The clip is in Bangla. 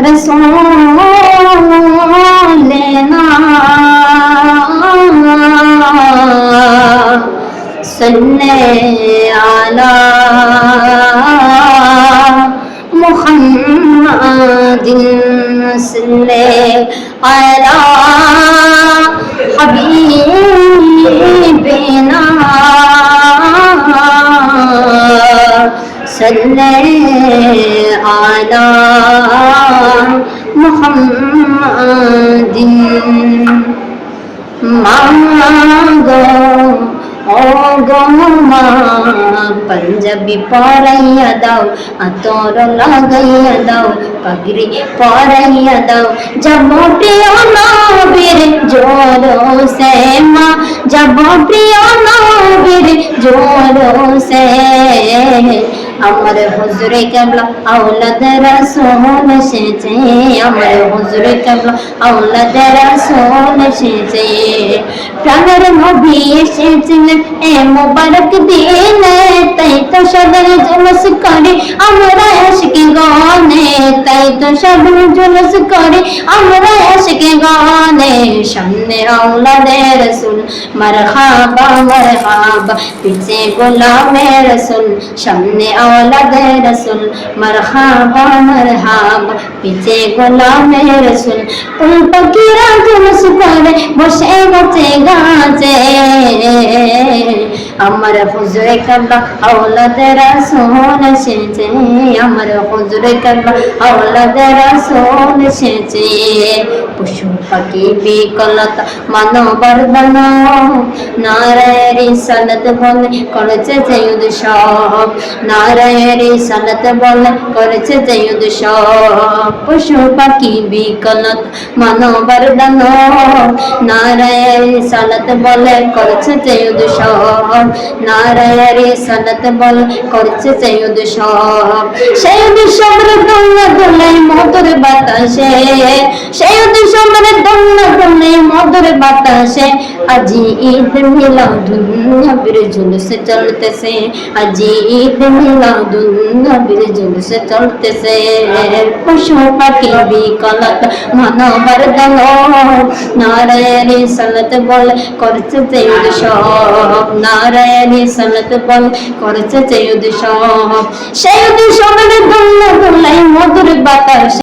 رسولنا صلى على محمد صلى على حبيب على محمد মাগো ওগো মা পাঞ্জাবি পরাইয়া দাও আতর লাগাইয়া দাও পাগড়ি পরাইয়া দাও যাব প্রিয় নবীর জোর সে মা যাব প্রিয় নবীর জোর সে আমার হুজুরে কেবলা আওলাদ রাসূল এসেছে, আমার হুজুরে কেবলা আওলাদ রাসূল এসেছে। প্রাণের নবী এসেছিলেন, এ মোবারক দিনে সদর জলস করে, আমরা আশিকে গানে, তাই তো সদর জলস করে, আমরা আশিকে গানে, সামনে আওলাদে রসুল, মারহাবা মারহাবা, পিছে গোলামে রসুল, সামনে আওলাদে রসুল, মারহাবা মারহাবা, পিছে গোলামে রসুল ফুল পাখিরা জলস করে, বসে গেছে গাছে আমার হুজুরে কাল্লা আওলাদে রাসূল এসেছে, আমার হুজুরে কাল্লা আওলাদে রাসূল এসেছে। পশু পাখি বিকলতা মানবর দান নারায়ণী সালত বলে করেছে জয়ুদ সব। নারায়ণী সালত বলে করেছে জয়ুদ সব। পশু পাখি বিকলত মানবর দান নারায়ণী সালত বলে করেছে জয়ুদ সব। নারায়ণী সনত বল করছে জয়ুদ সব সেই দুঃসমরে দোল্লা দোলাই মধুর বাতাসে সেই দুঃসমরে দোল্লা দোলাই মধুর বাতাসে আজি ঈদ মিলাদুন নবীর জুলুস চলতেছে। আজি ঈদ মিলাদুন নবীর জুলুস চলতেছে। পশু পাখি বিকলত মানবর দল নারায়ণী সালত বল করছে জয়ুদ সব। নারায়ণী সালত বল করছে জয়ুদ সব। সেই দুঃসমরে দোল্লা দোলাই মধুর বাতাসে